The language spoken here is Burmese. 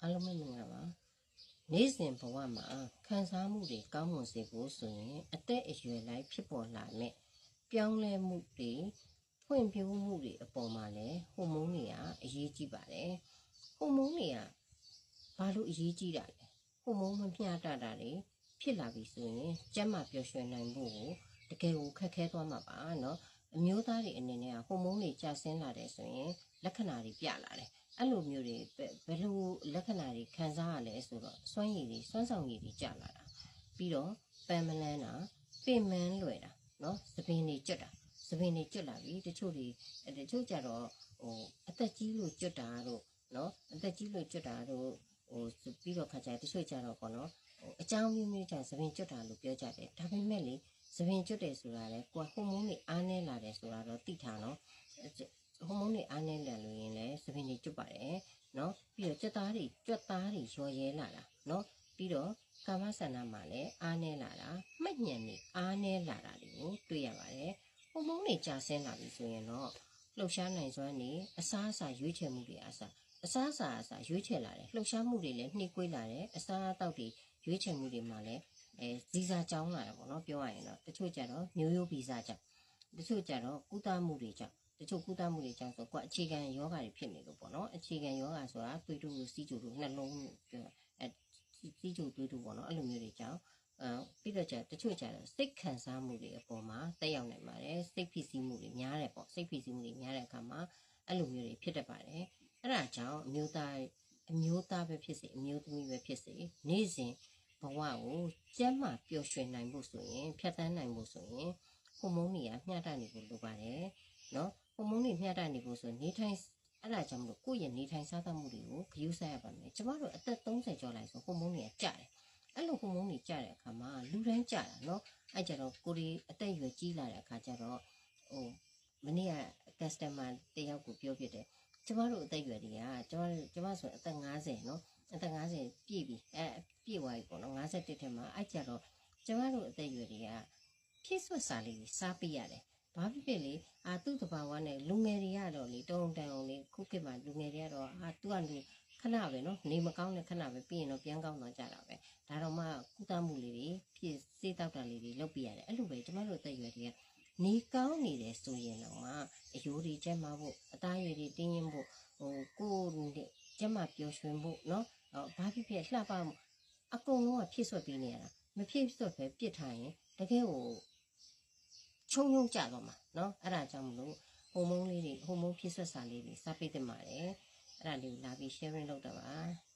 အားလုံးပဲမင်္ဂလာပါနေ့စဉ်ဘဝမှာခံစားမှုတွေကောင်းမွန်စေဖို့ဆိုရင်အသက်အရွယ်လိုက်ဖြစ်ပေါ်လာမဲ့ပြောင်းလဲမှုတွေဖွံ့ဖြိုးမှုတွေအပေါ်မှာလည်းဟော်မုန်းတွေကအရေးကြီးပါတယ်ဟော်မုန်းတွေကဘာလို့အရေးကြီးတာလဲဟော်မုန်းမမျှတတာတွေဖြစ်လာပြီဆိုရင်ကျန်းမာပျော်ရွှင်နိုင်ဖို့ကိုတကယ်ကိုခက်ခဲသွားမှာပါเนาะအမျိုးသားတွေအနေနဲ့ကဟော်မုန်းတွေကျဆင်းလာတယ်ဆိုရင်လက္ခဏာတွေပြလာတယ် အဲ့လိုမျိုးတွေဘယ်လိုလက္ခဏာတွေခံစားရလဲဆိုတော့စွမ်းရည်တွေစွမ်းဆောင်ရည်တွေကျလာတာပြီးတော့ပန်မလန်းတာပင်မန်းလွယ်တာနော်သပင်တွေကျွတ်တာသပင်တွေကျွတ်လာပြီတချို့တွေတချို့ကြတော့ဟိုအသက်ကြီးလို့ကျွတ်တာတို့နော်အသက်ကြီးလို့ကျွတ်တာတို့ဟိုပြီးတော့ခါကြတချို့ကြတော့ပေါ့နော်ဟိုအကြောင်းမျိုးမျိုးကြောင့်သပင်ကျွတ်တာလို့ပြောကြတယ်ဒါပေမဲ့လေသပင်ကျွတ်တယ်ဆိုတာလေကိုယ်ဟော်မုန်းတွေအားနည်းလာတယ်ဆိုတာတော့သိထားနော် ဟော်မုန်းတွေအားနည်းလာလို့ရင်လည်းသပင်တွေကျွတ်ပါတယ်နော်ပြီးတော့ကြက်သားတွေကြက်သားတွေရော်ရဲလာတာနော်ပြီးတော့ကာမဆန္ဒမှာလည်းအားနည်းလာတာမှတ်ညံနေအားနည်းလာတာတွေကိုတွေ့ရပါတယ်ဟော်မုန်းတွေကျဆင်းလာပြီဆိုရင်တော့လှုပ်ရှားနိုင်စွမ်းနေအစားအစာရွေးချယ်မှုတွေအစားအစားအစာအစားရွေးချယ်လာတယ်လှုပ်ရှားမှုတွေလည်းနှိကွေးလာတယ်အစားအသောက်တွေရွေးချယ်မှုတွေမှာလည်းအဲဇီစာကြောင်းလာတယ်ပေါ့နော်ပြောရရင်တော့တချို့ကြတော့မျိုးရိုးဗီဇကြောင့်တချို့ကြတော့ကုသမှုတွေကြောင့် တချို့ကုသမှုတွေကြောင့်ဆိုကွာအခြေခံယောဂတွေဖြစ်နေလို့ပေါ့နော်အခြေခံယောဂဆိုတာသွေးတူစီးကျူတို့နှလုံးပြောအဲစီးကျူသွေးတူပေါ့နော်အဲ့လိုမျိုးတွေကြောင့်အဲပြီးတော့じゃတချို့ကြတော့စိတ်ခံစားမှုတွေအပေါ်မှာတက်ရောက်နိုင်ပါတယ်စိတ်ဖိစီးမှုတွေများတယ်ပေါ့စိတ်ဖိစီးမှုတွေများတဲ့အခါမှာအဲ့လိုမျိုးတွေဖြစ်တတ်ပါတယ်အဲ့ဒါကြောင့်အမျိုးသားအမျိုးသားပဲဖြစ်စေအမျိုးသမီးပဲဖြစ်စေနေ့စဉ်ဘဝကိုကျန်းမာပျော်ရွှင်နိုင်ဖို့ဆိုရင်ဖြတ်သန်းနိုင်ဖို့ဆိုရင်ဟိုမုန်းတွေကမျှတနေဖို့လိုပါတယ်နော် ဟော်မုန်းတွေမျှတနေဖို့ဆိုနေထိုင်အဲ့ဒါကြောင့်မလို့ကိုယ့်ရဲ့နေထိုင်စားသောက်မှုတွေကိုဂရုစိုက်ရပါမယ်ကျမတို့အသက်30ကျော်လိုက်ဆိုဟော်မုန်းတွေကကျတယ်အဲ့လိုဟော်မုန်းတွေကျတဲ့အခါမှာလူတိုင်းကျတာနော်အဲ့ကြတော့ကိုဒီအသက်အရွယ်ကြီးလာတဲ့အခါကျတော့ဟိုမနေ့က customer တယောက်ကိုပြောပြတယ်ကျမတို့အသက်အရွယ်တွေကကျမကျမဆိုအသက်50နော်အသက်50ပြည့်ပြီအဲပြည့်သွားပြီပေါ့နော်51ထဲမှာအဲ့ကြတော့ကျမတို့အသက်အရွယ်တွေကဖြည့်စွက်စာလေးကြီးစားပေးရတယ်။ ဘာဖြစ်ဖြစ်လေအာသူ့တဘာဝနဲ့လူငယ်တွေကတော့လေတုံတန်အောင်လေခုခေတ်မှာလူငယ်တွေကတော့အာသူကလူခဏပဲနော်နေမကောင်းတဲ့ခဏပဲပြီးရင်တော့ပြန်ကောင်းသွားကြတာပဲဒါတော့မှကုသမှုလေးတွေဖြစ်စေးတောက်တာလေးတွေလုပ်ပြရတယ်အဲ့လိုပဲကျမတို့အသက်အရွယ်တွေကနေကောင်းနေတယ်ဆိုရင်တော့မှအယိုးတွေကျက်မှာဖို့အသားရည်တွေတင်းရင်ဖို့ဟိုကိုယ်နဲ့ကျက်မှာပျော်ရွှင်ဖို့နော်ဟောဘာဖြစ်ဖြစ်လှပမှုအကုန်လုံးကဖြစ်ဆွတ်ပြီးနေရတာမဖြစ်ဆွတ်ပဲပြစ်ထားရင်တကယ်ကို ချုံချုံကြတော့မှာနော်အဲ့ဒါကြောင့်မလို့ဟော်မုန်းလေးတွေဟော်မုန်းဖြည့်ဆွက်စာလေးတွေစားပေးတင်ပါတယ်အဲ့ဒါလေးကိုလာပြီး sharing လုပ်တော့ပါ